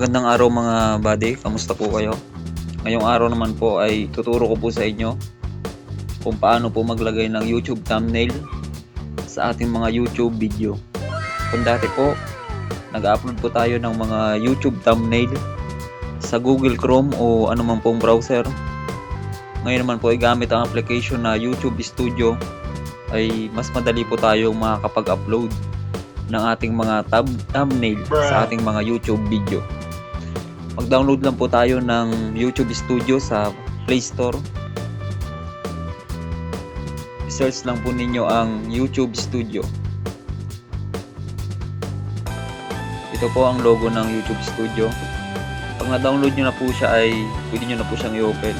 Magandang araw mga buddy, kamusta po kayo? Ngayong araw naman po ay tuturo ko po sa inyo kung paano po maglagay ng YouTube thumbnail sa ating mga YouTube video. Kung dati po, nag-upload po tayo ng mga YouTube thumbnail sa Google Chrome o anumang pong browser. Ngayon naman po ay gamit ang application na YouTube Studio ay mas madali po tayong makakapag-upload ng ating mga thumb- thumbnail sa ating mga YouTube video. Mag-download lang po tayo ng YouTube Studio sa Play Store. I-search lang po ninyo ang YouTube Studio. Ito po ang logo ng YouTube Studio. Pag na-download nyo na po siya ay pwede nyo na po siyang i-open.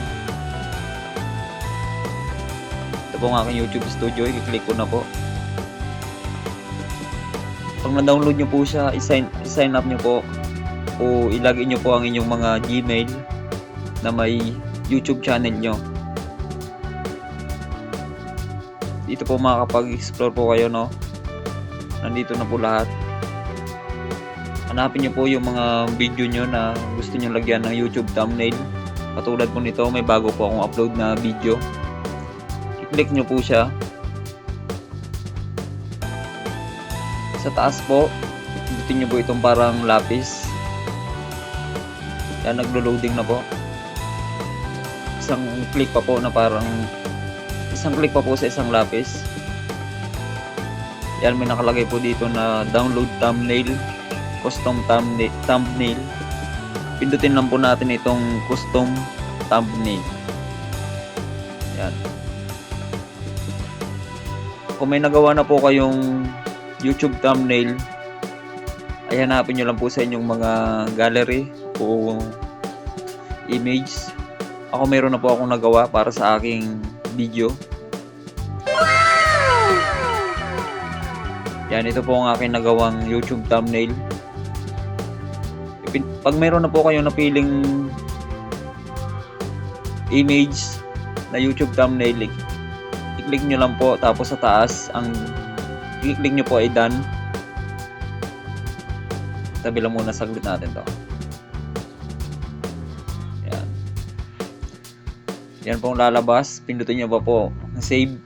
Ito po ang aking YouTube Studio. I-click ko na po. Pag na-download nyo po siya, i-sign up nyo po o ilagay nyo po ang inyong mga Gmail na may YouTube channel nyo. Dito po makakapag-explore po kayo, no? Nandito na po lahat. Hanapin nyo po yung mga video nyo na gusto nyo lagyan ng YouTube thumbnail. Katulad po nito, may bago po akong upload na video. I-click nyo po siya. Sa taas po, pindutin nyo po itong parang lapis. Yan, naglo-loading na po. Isang click pa po na parang isang click pa po sa isang lapis. Yan, may nakalagay po dito na download thumbnail, custom thumbnail. thumbnail. Pindutin lang po natin itong custom thumbnail. Yan. Kung may nagawa na po kayong YouTube thumbnail, ay hanapin nyo lang po sa inyong mga gallery o image. Ako meron na po akong nagawa para sa aking video. Yan, ito po ang aking nagawang YouTube thumbnail. Pag meron na po kayong napiling image na YouTube thumbnail, i-click nyo lang po tapos sa taas ang i-click nyo po ay done. Tabi lang muna saglit natin to. Yan pong lalabas. Pindutin nyo pa po. Save.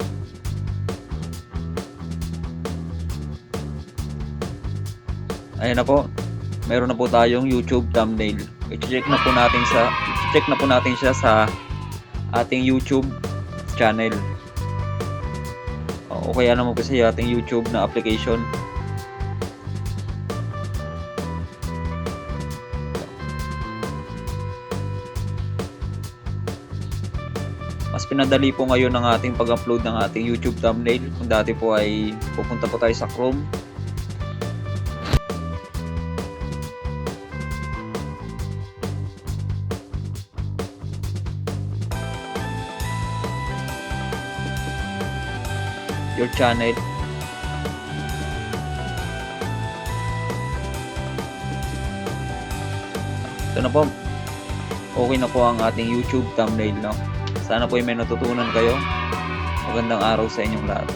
Ayan na po. Meron na po tayong YouTube thumbnail. I-check na po natin sa check na po natin siya sa ating YouTube channel. O kaya naman po sa ating YouTube na application. Mas pinadali po ngayon ng ating pag-upload ng ating YouTube thumbnail. Kung dati po ay pupunta po tayo sa Chrome. Your channel. Ito na po. Okay na po ang ating YouTube thumbnail, no? Sana po ay may natutunan kayo. Magandang araw sa inyong lahat.